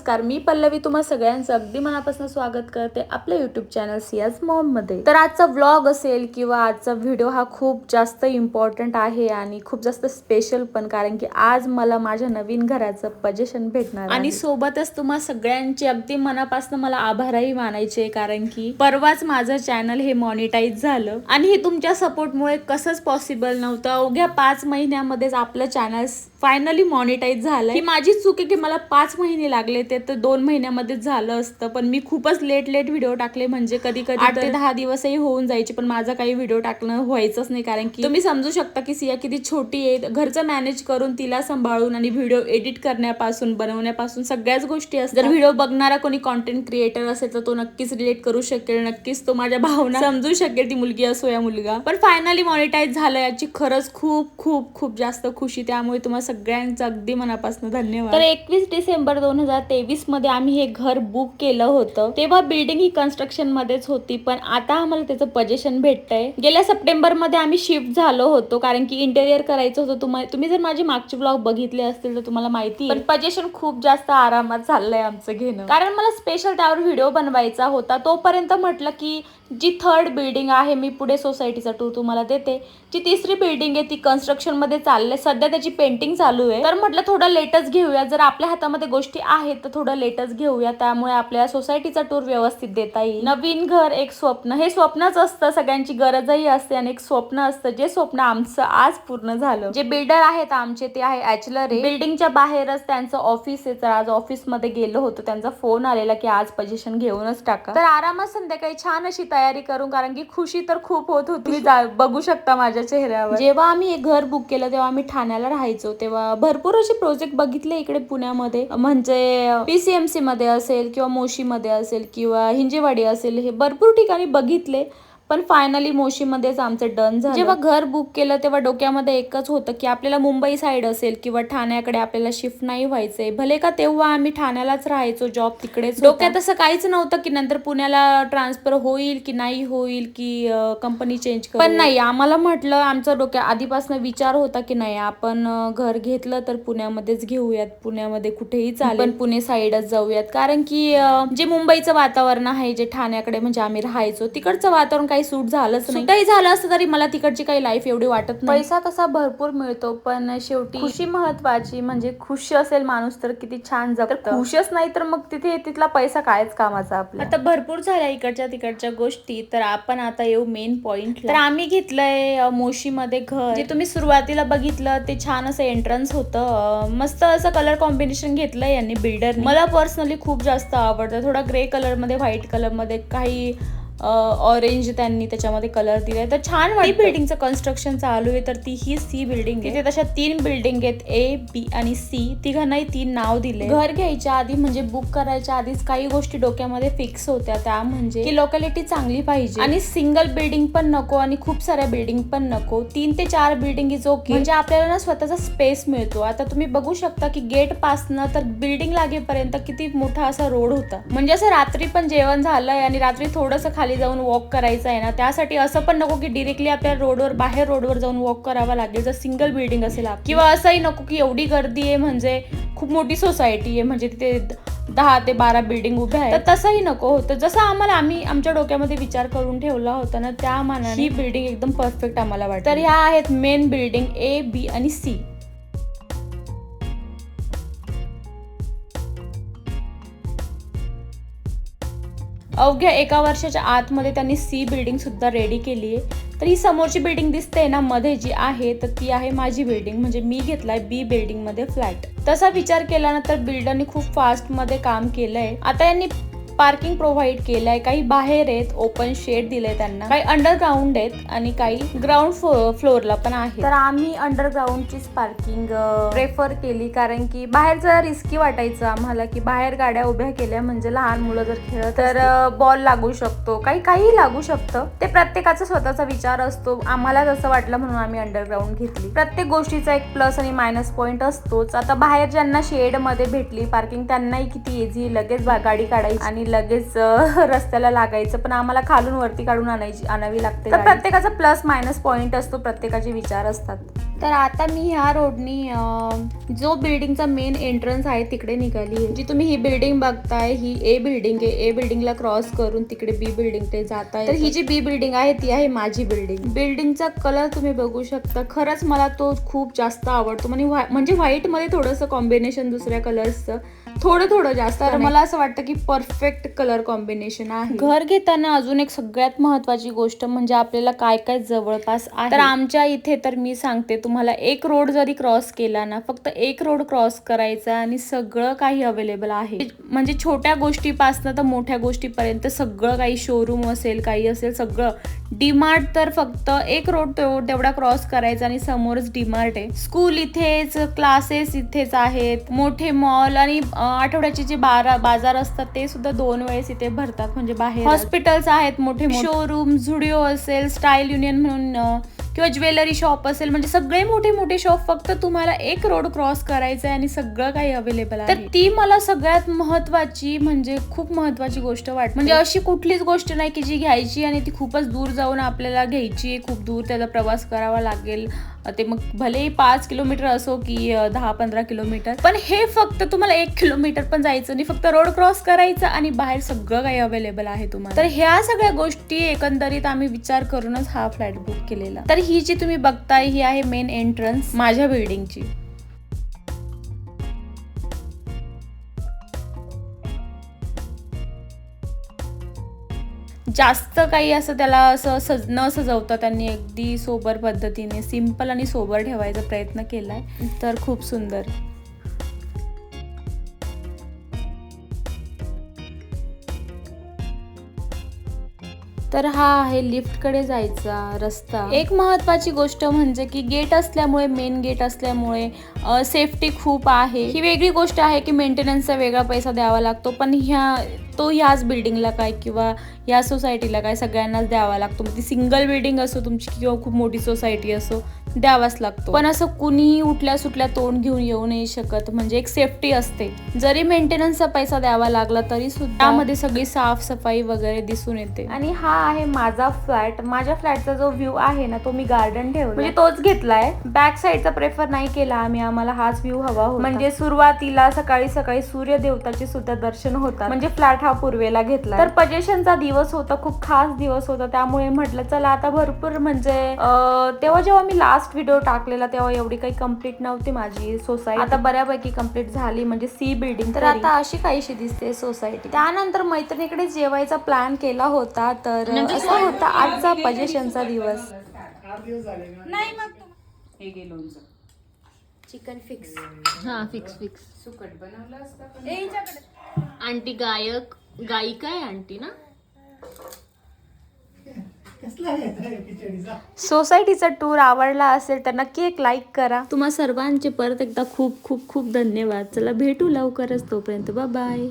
नमस्कार मी पल्लवी तुम्हा सगळ्यांचं अगदी मनापासून स्वागत करते आपल्या युट्यूब चॅनल सियाज मॉममध्ये. तर आजचा व्लॉग असेल किंवा आजचा व्हिडिओ हा खूप जास्त इम्पॉर्टंट आहे आणि खूप जास्त स्पेशल पण कारण की आज मला माझ्या नवीन घराचं पजेशन भेटणार आणि आणि सोबतच तुम्हा सगळ्यांचे अगदी मनापासून मला आभारही मानायचे कारण की परवाच माझं चॅनल हे मॉनिटाईज झालं. आणि हे तुमच्या सपोर्टमुळे कसंच पॉसिबल नव्हतं. अवघ्या पाच महिन्यामध्येच आपलं चॅनल फायनली मॉनिटाईज झालं ही माझी चूक आहे की मला पाच महिने लागले ते तर दोन महिन्यामध्येच झालं असतं पण मी खूपच लेट लेट व्हिडिओ टाकले. म्हणजे कधी कधी आठ ते दहा दिवसही होऊन जायचे पण माझा काही व्हिडिओ टाकणं व्हायचंच नाही. कारण की तुम्ही समजू शकता की सिया किती छोटी आहे. घरचं मॅनेज करून तिला सांभाळून आणि व्हिडिओ एडिट करण्यापासून बनवण्यापासून सगळ्याच गोष्टी असतात. जर व्हिडिओ बघणारा कोणी कॉन्टेंट क्रिएटर असेल तर तो नक्कीच रिलेट करू शकेल. नक्कीच तो माझ्या भावना समजू शकेल ती मुलगी असो या मुलगा. पण फायनली मॉनिटाईज झालं याची खरंच खूप खूप खूप जास्त खुशी. त्यामुळे तुम्हाला सगळ्यांचं अगदी मनापासून धन्यवाद. तर एकवीस डिसेंबर दोन हजार तेवीस तेवीसमध्ये आम्ही हे घर बुक केलं होतं. तेव्हा बिल्डिंग ही कन्स्ट्रक्शन मध्येच होती पण आता आम्हाला त्याचं पजेशन भेटतंय. गेल्या सप्टेंबरमध्ये आम्ही शिफ्ट झालो होतो कारण की इंटेरियर करायचं होतं. तुम्हाला तुम्ही जर माझे मागचे ब्लॉग बघितले असतील तर तुम्हाला माहिती आहे. पण पजेशन खूप जास्त आरामात झालंय आमचं घेणं. कारण मला स्पेशल त्यावर व्हिडिओ बनवायचा होता. तोपर्यंत म्हटलं की जी थर्ड बिल्डिंग आहे मी पुढे सोसायटीचा टूर तुम्हाला देते. जी तिसरी बिल्डिंग आहे ती कन्स्ट्रक्शनमध्ये चालले सध्या त्याची पेंटिंग चालू आहे. तर म्हटलं थोडं लेटच घेऊया. जर आपल्या हातामध्ये गोष्टी आहेत तर थोडं लेटच घेऊया त्यामुळे आपल्या सोसायटीचा टूर व्यवस्थित देता येईल. नवीन घर एक स्वप्न हे स्वप्नच असतं सगळ्यांची गरजही असते आणि एक स्वप्न असतं जे स्वप्न आमचं आज पूर्ण झालं. जे बिल्डर आहेत आमचे ते आहे ॲचलर बिल्डिंगच्या बाहेरच त्यांचं ऑफिस आहे तर आज ऑफिसमध्ये गेलो होतो त्यांचा फोन आलेला की आज पोझिशन घेऊनच टाका. तर आरामात संध्याकाळी छान अशी तयारी करून कारण की खुशी तर खूप होत होती. जा- बघू शकता माझ्या चेहऱ्यावर. जेव्हा आम्ही एक घर बुक केलं तेव्हा आम्ही ठाण्याला राहायचो तेव्हा भरपूर असे प्रोजेक्ट बघितले इकडे पुण्यामध्ये. म्हणजे पीसीएमसी मध्ये असेल किंवा मोशी मध्ये असेल किंवा हिंजेवाडी असेल हे भरपूर ठिकाणी बघितले. पण फायनली मोशीमध्येच आमचं डन झालं. जेव्हा घर बुक केलं तेव्हा डोक्यामध्ये एकच होतं की आपल्याला मुंबई साईड असेल किंवा ठाण्याकडे आपल्याला शिफ्ट नाही व्हायचंय. भले का तेव्हा आम्ही ठाण्यालाच राहायचो जॉब तिकडेच डोक्यात असं काहीच नव्हतं की नंतर पुण्याला ट्रान्सफर होईल की नाही होईल की कंपनी चेंज पण नाही आम्हाला म्हटलं आमचा डोक्या आधीपासून विचार होता की नाही आपण घर घेतलं तर पुण्यामध्येच घेऊयात पुण्यामध्ये कुठेही चालेल. पण पुणे साईडच जाऊयात. कारण की जे मुंबईचं वातावरण आहे जे ठाण्याकडे म्हणजे आम्ही राहायचो तिकडचं वातावरण काही सूट झालंच नाही. काही झालं असतं तरी मला तिकडची काही लाईफ एवढी वाटत नाही. पैसा तसा भरपूर मिळतो पण शेवटी खुशी महत्वाची म्हणजे खुश असेल माणूस तर किती छान जगत. खुशच नाही तर मग तिथे तिथला पैसा कायच कामाचा आपला आता भरपूर झाल्या इकडच्या तिकडच्या गोष्टी तर आपण आता येऊ मेन पॉइंट तर आम्ही घेतलंय मोशी मध्ये घर. जे तुम्ही सुरुवातीला बघितलं ते छान असं एंट्रन्स होतं. मस्त असं कलर कॉम्बिनेशन घेतलंय यांनी बिल्डर मला पर्सनली खूप जास्त आवडतं. थोडा ग्रे कलरमध्ये व्हाईट कलरमध्ये काही ऑरेंज त्यांनी त्याच्यामध्ये कलर दिलाय. तर छान वाटतं बिल्डिंगचं कन्स्ट्रक्शन चालू आहे तर ती ही सी बिल्डिंग तिथे तशा तीन बिल्डिंग आहेत ए बी आणि सी तिघांनाही तीन नाव दिले घर घ्यायच्या आधी म्हणजे बुक करायच्या आधीच काही गोष्टी डोक्यामध्ये फिक्स होत्या. त्या म्हणजे की लोकॅलिटी चांगली पाहिजे. आणि सिंगल बिल्डिंग पण नको आणि खूप साऱ्या बिल्डिंग पण नको. तीन ते चार बिल्डिंग इज ओके म्हणजे आपल्याला ना स्वतःचा स्पेस मिळतो. आता तुम्ही बघू शकता की गेट पासनं तर बिल्डिंग लागेपर्यंत किती मोठा असा रोड होता. म्हणजे असं रात्री पण जेवण झालंय आणि रात्री थोडंसं खाली जाऊन वॉक करायचं आहे ना त्यासाठी असं पण नको की डिरेक्टली आपल्या रोडवर बाहेर रोडवर जाऊन वॉक करावा लागेल. जर सिंगल बिल्डिंग असेल किंवा असंही नको की एवढी गर्दी आहे म्हणजे खूप मोठी सोसायटी आहे म्हणजे तिथे दहा ते बारा बिल्डिंग उभ्या आहेत. तर तसंही नको होतं. जसं आम्हाला आम्ही आमच्या डोक्यामध्ये विचार करून ठेवला होता ना त्या मानाने ही बिल्डिंग एकदम परफेक्ट आम्हाला वाटते तर ह्या आहेत मेन बिल्डिंग ए बी आणि सी अवघ्या एका वर्षाच्या आतमध्ये त्यांनी सी बिल्डिंग सुद्धा रेडी केली आहे. तर ही समोरची बिल्डिंग दिसते ना मध्ये जी आहे तर ती आहे माझी बिल्डिंग म्हणजे मी घेतलाय बी बिल्डिंगमध्ये फ्लॅट तसा विचार केला ना बिल्डरनी खूप फास्टमध्ये काम केलंय. आता यांनी पार्किंग प्रोव्हाइड केलंय. काही बाहेर आहेत ओपन शेड दिलंय त्यांना. काही अंडरग्राऊंड आहेत आणि काही ग्राउंड फ्लोअरला पण आहे तर आम्ही अंडरग्राऊंडचीच पार्किंग प्रेफर केली. कारण की बाहेर जरा रिस्की वाटायचं आम्हाला की बाहेर गाड्या उभ्या केल्या म्हणजे लहान मुलं जर खेळत तर बॉल लागू शकतो. काही काही लागू शकतं. ते प्रत्येकाचा स्वतःचा विचार असतो. आम्हाला जसं वाटलं म्हणून आम्ही अंडरग्राऊंड घेतली. प्रत्येक गोष्टीचा एक प्लस आणि मायनस पॉईंट असतोच. आता बाहेर ज्यांना शेडमध्ये भेटली पार्किंग त्यांनाही किती इझी लगेच गाडी काढायची. आणि लगेच रस्त्याला लागायचं पण आम्हाला खालून वरती काढून आणायची आणावी लागते तर प्रत्येकाचा प्लस मायनस पॉईंट असतो प्रत्येकाचे विचार असतात. तर आता मी ह्या रोडनी जो बिल्डिंगचा मेन एंट्रन्स आहे तिकडे निघाली आहे. जी तुम्ही ही बिल्डिंग बघताय ही ए बिल्डिंग आहे. ए बिल्डिंगला क्रॉस करून तिकडे बी बिल्डिंग ते जात आहे तर ही जी बी बिल्डिंग आहे ती आहे माझी बिल्डिंग बिल्डिंगचा कलर तुम्ही बघू शकता. खरंच मला तो खूप जास्त आवडतो. म्हणजे व्हा- म्हणजे व्हाईटमध्ये थोडंसं कॉम्बिनेशन दुसऱ्या कलर्सचं थोडं थोडं जास्त. तर मला असं वाटतं की परफेक्ट कलर कॉम्बिनेशन आहे. घर घेताना अजून एक सगळ्यात महत्वाची गोष्ट म्हणजे आपल्याला काय काय जवळपास आहे. तर आमच्या इथे तर मी सांगते तुम्हाला एक रोड जरी क्रॉस केला ना फक्त एक रोड क्रॉस करायचा आणि सगळं काही अवेलेबल आहे. म्हणजे छोट्या गोष्टीपासनं तर मोठ्या गोष्टीपर्यंत सगळं काही शोरूम असेल काही असेल सगळं. डीमार्ट तर फक्त एक रोड तेवढा क्रॉस करायचा आणि समोरच डीमार्ट आहे. स्कूल इथेच क्लासेस इथेच आहेत मोठे मॉल आणि आठवड्याचे जे बारा बाजार असतात ते सुद्धा दोन वेळेस इथे भरतात. म्हणजे बाहेर हॉस्पिटल्स आहेत मोठे शोरूम झुडिओ असेल स्टाईल युनियन म्हणून किंवा ज्वेलरी शॉप असेल म्हणजे सगळे मोठे मोठे शॉप फक्त तुम्हाला एक रोड क्रॉस करायचं आहे आणि सगळं काही अवेलेबल आहे. तर ती मला सगळ्यात महत्वाची म्हणजे खूप महत्वाची गोष्ट वाटते. म्हणजे अशी कुठलीच गोष्ट नाही की जी घ्यायची आणि ती खूपच दूर जाऊन आपल्याला घ्यायची खूप दूर त्याचा प्रवास करावा लागेल. ते मग भलेही पाच किलोमीटर असो की दहा पंधरा किलोमीटर पण हे फक्त तुम्हाला एक किलोमीटर पण जायचं नाही. फक्त रोड क्रॉस करायचं आणि बाहेर सगळं काही अवेलेबल आहे तुम्हाला. तर ह्या सगळ्या गोष्टी एकंदरीत आम्ही विचार करूनच हा फ्लॅट बुक केलेला. तर ही जी तुम्ही बघताय ही आहे मेन एंट्रन्स माझ्या बिल्डिंगची जास्त काही असं त्याला असं सज न सजवता त्यांनी अगदी सोबर पद्धतीने सिंपल आणि सोबर ठेवायचा प्रयत्न केलाय. तर खूप सुंदर. तर हा आहे लिफ्टकडे जायचा रस्ता. एक महत्वाची गोष्ट म्हणजे की गेट असल्यामुळे मेन गेट असल्यामुळे सेफ्टी खूप आहे. ही वेगळी गोष्ट आहे की मेंटेनन्सचा वेगळा पैसा द्यावा लागतो पण ह्या तो ह्याच बिल्डिंगला काय किंवा या सोसायटीला काय सगळ्यांनाच द्यावा लागतो. मग ती सिंगल बिल्डिंग असो तुमची किंवा खूप मोठी सोसायटी असो द्यावाच लागतो. पण असं कुणीही उठल्या सुटल्या तोंड घेऊन येऊ नाही शकत. म्हणजे एक सेफ्टी असते. जरी मेंटेनन्सचा पैसा द्यावा लागला तरी सुद्धा त्यामध्ये सगळी साफसफाई वगैरे दिसून येते. आणि हा आहे माझा फ्लॅट माझ्या फ्लॅटचा जो व्ह्यू आहे ना तो मी गार्डन ठेवला म्हणजे तोच घेतलाय. बॅक साईडचा प्रेफर नाही केला आम्ही. आम्हाला हाच व्ह्यू हवा होता. म्हणजे सुरुवातीला सकाळी सकाळी सूर्य देवताचे सुद्धा दर्शन होतात. म्हणजे फ्लॅट हा पूर्वेला घेतला तर पजेशनचा दिवस होता. खूप खास दिवस होता. त्यामुळे म्हटलं चला आता भरपूर म्हणजे तेव्हा जेव्हा मी लास्ट व्हिडिओ टाकलेला तेव्हा एवढी काही कंप्लीट नव्हती माझी सोसायटी आता बऱ्यापैकी कंप्लीट झाली म्हणजे सी बिल्डिंग तर आता अशी काहीशी दिसते सोसायटी त्यानंतर मैत्रिणीकडे जेवायचा प्लॅन केला होता तर असा होता आजचा पजेशनचा दिवस. हे गे लोणचं चिकन फिक्स हा फिक्स फिक्स सुकट बनवलं असतं पण. आंटी गायक गायिका आहे आंटी ना? सोसायटीचा टूर आवडला असेल तर नक्की एक लाईक करा. तुम्हा सर्वांचे परत एकदा खूप खूप खूप धन्यवाद. चला भेटू लवकरच तोपर्यंत. बाय